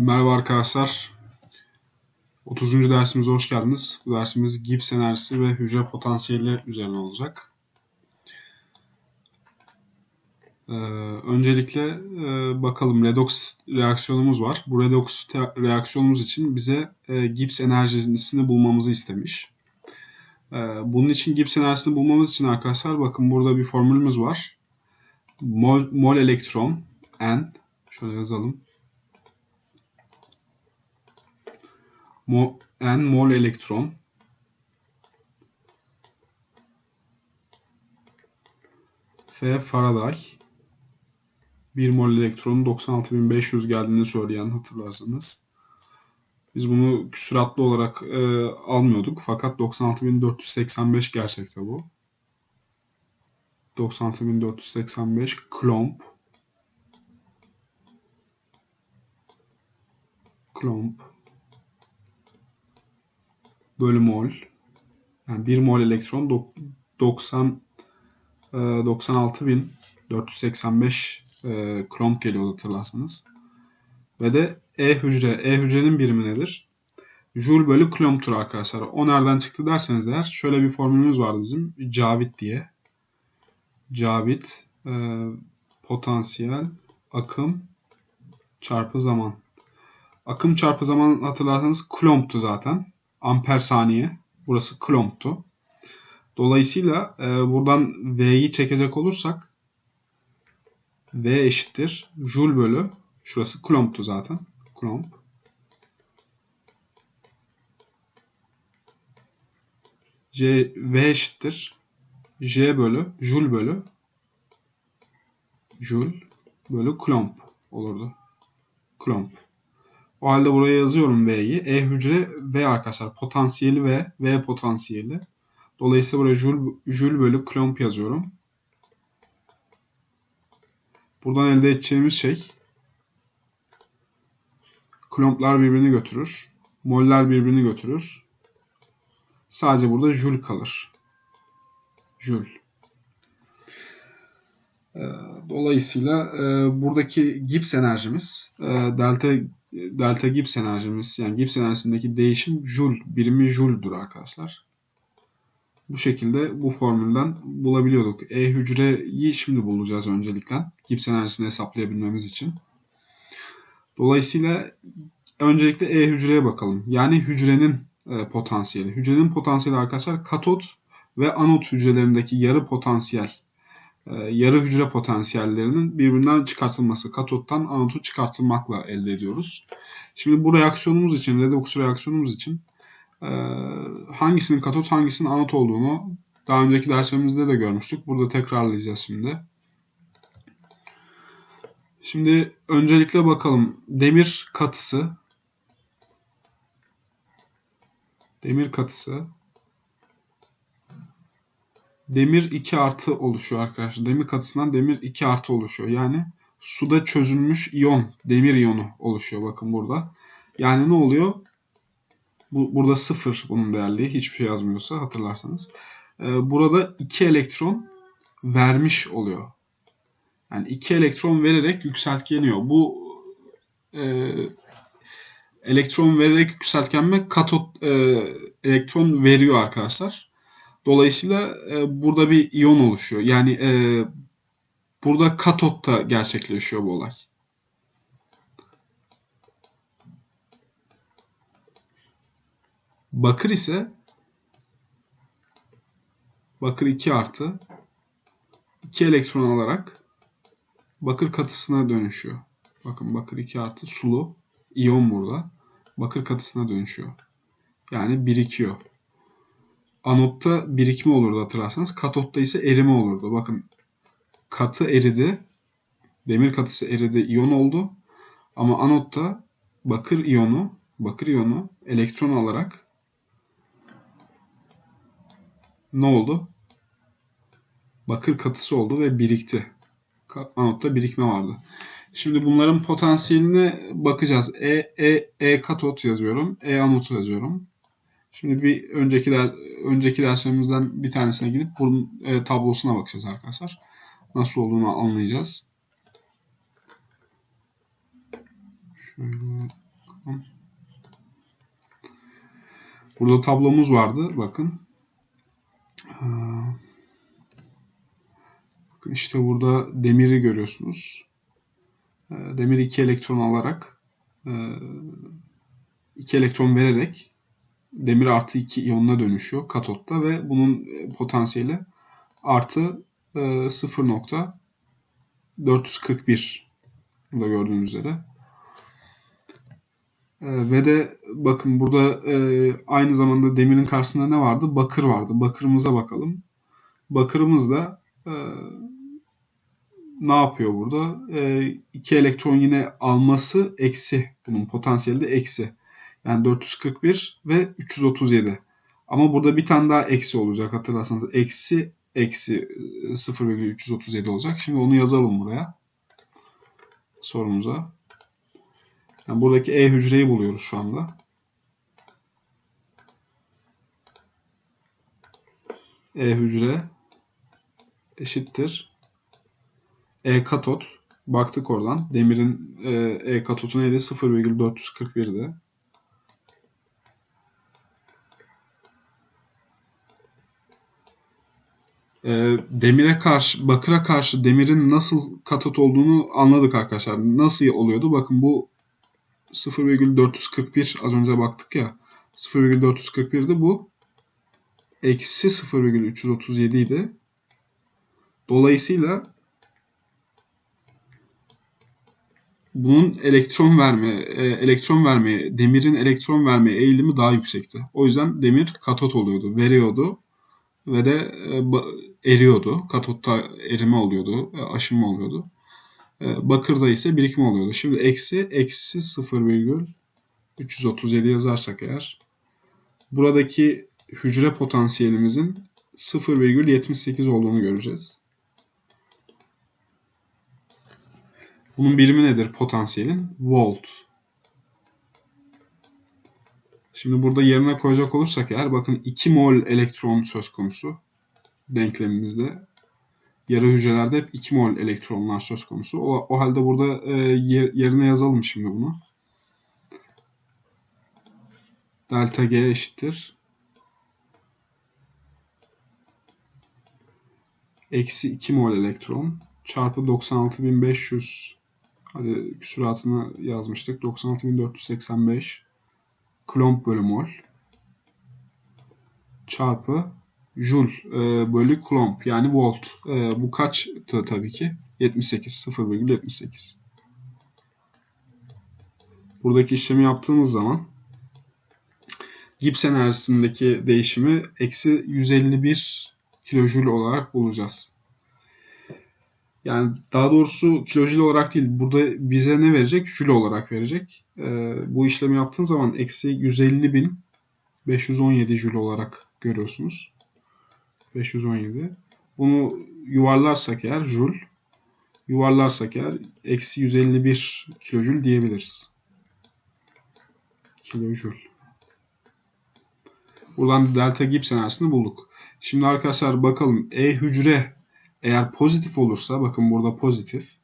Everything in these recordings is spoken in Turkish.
Merhaba arkadaşlar. 30. dersimize hoş geldiniz. Bu dersimiz Gibbs enerjisi ve hücre potansiyeli üzerine olacak. Ee, öncelikle e, bakalım redoks reaksiyonumuz var. Bu redoks reaksiyonumuz için bize e, Gibbs enerjisini bulmamızı istemiş. E, bunun için Gibbs enerjisini bulmamız için arkadaşlar bakın burada bir formülümüz var. Mol, mol elektron N şöyle yazalım Mo N mol elektron F Faraday 1 mol elektronun 96.500 geldiğini söyleyen hatırlarsanız. Biz bunu küsuratlı olarak e, almıyorduk. Fakat 96.485 gerçekte bu. 96.485 klomp. Klomp bölü mol. Yani 1 mol elektron 90 96.485 e, klomp geliyor hatırlarsanız. Ve de E hücre. E hücrenin birimi nedir? Joule bölü klomptur arkadaşlar. O nereden çıktı derseniz eğer şöyle bir formülümüz vardı bizim. Cavit diye. Cavit e, potansiyel akım çarpı zaman. Akım çarpı zaman hatırlarsanız klomptu zaten amper saniye. Burası klomptu. Dolayısıyla e, buradan V'yi çekecek olursak V eşittir Joule bölü şurası klomptu zaten. Klomp. C V eşittir J bölü Joule bölü Joule bölü klomp olurdu. Klomp. O halde buraya yazıyorum V'yi. E hücre V arkadaşlar. Potansiyeli V. V potansiyeli. Dolayısıyla buraya Joule, Joule bölü Coulomb yazıyorum. Buradan elde edeceğimiz şey Coulomb'lar birbirini götürür. Moller birbirini götürür. Sadece burada Joule kalır. Joule. Ee, dolayısıyla e, buradaki Gibbs enerjimiz e, delta delta Gibbs enerjimiz yani Gibbs enerjisindeki değişim joule birimi joule'dur arkadaşlar. Bu şekilde bu formülden bulabiliyorduk. E hücreyi şimdi bulacağız öncelikle. Gibbs enerjisini hesaplayabilmemiz için. Dolayısıyla öncelikle E hücreye bakalım. Yani hücrenin e, potansiyeli. Hücrenin potansiyeli arkadaşlar katot ve anot hücrelerindeki yarı potansiyel e, yarı hücre potansiyellerinin birbirinden çıkartılması, katottan anotu çıkartılmakla elde ediyoruz. Şimdi bu reaksiyonumuz için, redoks reaksiyonumuz için e, hangisinin katot, hangisinin anot olduğunu daha önceki derslerimizde de görmüştük. Burada tekrarlayacağız şimdi. Şimdi öncelikle bakalım. Demir katısı demir katısı demir 2 artı oluşuyor arkadaşlar. Demir katısından demir 2 artı oluşuyor. Yani suda çözülmüş iyon, demir iyonu oluşuyor bakın burada. Yani ne oluyor? Bu, burada 0 bunun değerliği. Hiçbir şey yazmıyorsa hatırlarsanız. Ee, burada 2 elektron vermiş oluyor. Yani 2 elektron vererek yükseltgeniyor. Bu e, elektron vererek yükseltgenme katot e, elektron veriyor arkadaşlar. Dolayısıyla e, burada bir iyon oluşuyor. Yani e, burada katotta gerçekleşiyor bu olay. Bakır ise bakır 2 artı 2 elektron alarak bakır katısına dönüşüyor. Bakın bakır 2 artı sulu iyon burada. Bakır katısına dönüşüyor. Yani birikiyor anotta birikme olurdu hatırlarsanız. Katotta ise erime olurdu. Bakın katı eridi. Demir katısı eridi. iyon oldu. Ama anotta bakır iyonu, bakır iyonu elektron alarak ne oldu? Bakır katısı oldu ve birikti. Anotta birikme vardı. Şimdi bunların potansiyeline bakacağız. E, E, E katot yazıyorum. E anot yazıyorum. Şimdi bir önceki der, önceki derslerimizden bir tanesine gidip bunun e, tablosuna bakacağız arkadaşlar. Nasıl olduğunu anlayacağız. Şöyle. Burada tablomuz vardı. Bakın. Ee, Bakın işte burada demiri görüyorsunuz. Ee, Demir 2 elektron alarak 2 elektron vererek demir artı 2 iyonuna dönüşüyor katotta ve bunun e, potansiyeli artı 0.441 burada gördüğünüz üzere. Ee, ve de bakın burada e, aynı zamanda demirin karşısında ne vardı? Bakır vardı. Bakırımıza bakalım. Bakırımız da e, ne yapıyor burada? E, iki elektron yine alması eksi. Bunun potansiyeli de eksi. Yani 441 ve 337. Ama burada bir tane daha eksi olacak hatırlarsanız. Eksi eksi 0,337 olacak. Şimdi onu yazalım buraya. Sorumuza. Yani buradaki E hücreyi buluyoruz şu anda. E hücre eşittir. E katot. Baktık oradan. Demirin e, e katotu neydi? 0,441'di. E, demire karşı, bakıra karşı demirin nasıl katot olduğunu anladık arkadaşlar. Nasıl oluyordu? Bakın bu 0,441 az önce baktık ya 0,441'di bu. Eksi 0,337 idi. Dolayısıyla bunun elektron verme, e, elektron vermeye, demirin elektron vermeye eğilimi daha yüksekti. O yüzden demir katot oluyordu, veriyordu ve de e, eriyordu. Katotta erime oluyordu, e, aşınma oluyordu. E, bakırda ise birikim oluyordu. Şimdi eksi eksi 0,337 yazarsak eğer buradaki hücre potansiyelimizin 0,78 olduğunu göreceğiz. Bunun birimi nedir potansiyelin? Volt. Şimdi burada yerine koyacak olursak eğer bakın 2 mol elektron söz konusu denklemimizde. Yarı hücrelerde hep 2 mol elektronlar söz konusu. O, o halde burada e, yer, yerine yazalım şimdi bunu. Delta G eşittir. Eksi 2 mol elektron çarpı 96.500 hadi küsuratını yazmıştık. 96.485 klomp bölü mol çarpı joule e, bölü coulomb yani volt. E, bu kaçtı tabii ki? 78, 0,78. Buradaki işlemi yaptığımız zaman Gibbs enerjisindeki değişimi eksi 151 kilojoule olarak bulacağız. Yani daha doğrusu kilojoule olarak değil. Burada bize ne verecek? Joule olarak verecek. Ee, bu işlemi yaptığın zaman eksi 150 bin 517 joule olarak görüyorsunuz. 517. Bunu yuvarlarsak eğer joule yuvarlarsak eğer eksi 151 kilojül diyebiliriz. Kilojül. Buradan delta Gibbs enerjisini bulduk. Şimdi arkadaşlar bakalım E hücre eğer pozitif olursa bakın burada pozitif.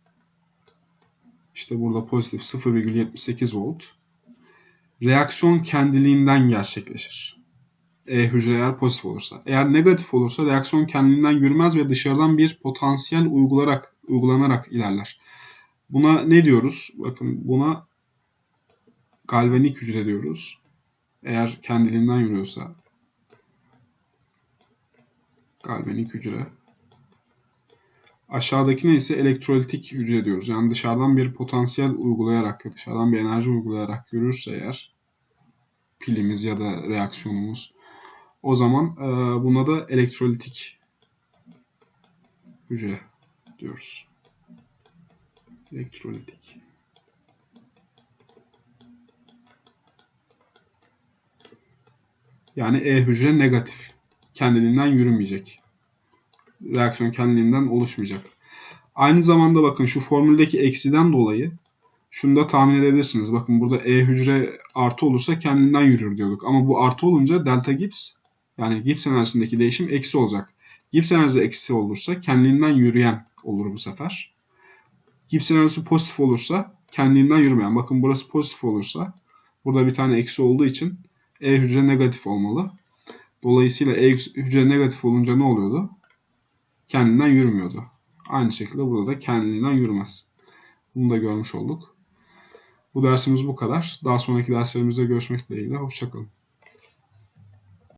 İşte burada pozitif 0,78 volt. Reaksiyon kendiliğinden gerçekleşir. E hücre eğer pozitif olursa. Eğer negatif olursa reaksiyon kendinden yürümez ve dışarıdan bir potansiyel uygularak, uygulanarak ilerler. Buna ne diyoruz? Bakın buna galvanik hücre diyoruz. Eğer kendiliğinden yürüyorsa galvanik hücre. Aşağıdakine ise elektrolitik hücre diyoruz. Yani dışarıdan bir potansiyel uygulayarak, dışarıdan bir enerji uygulayarak yürürse eğer pilimiz ya da reaksiyonumuz o zaman e, buna da elektrolitik hücre diyoruz. Elektrolitik. Yani E hücre negatif. Kendiliğinden yürümeyecek. Reaksiyon kendiliğinden oluşmayacak. Aynı zamanda bakın şu formüldeki eksiden dolayı şunu da tahmin edebilirsiniz. Bakın burada E hücre artı olursa kendinden yürür diyorduk. Ama bu artı olunca delta Gibbs yani Gibbs enerjisindeki değişim eksi olacak. Gibbs enerjisi eksi olursa kendinden yürüyen olur bu sefer. Gibbs enerjisi pozitif olursa kendinden yürümeyen. Bakın burası pozitif olursa Burada bir tane eksi olduğu için E hücre negatif olmalı. Dolayısıyla E hücre negatif olunca ne oluyordu? Kendinden yürümüyordu. Aynı şekilde burada da kendiliğinden yürümez. Bunu da görmüş olduk. Bu dersimiz bu kadar. Daha sonraki derslerimizde görüşmek dileğiyle. Hoşçakalın.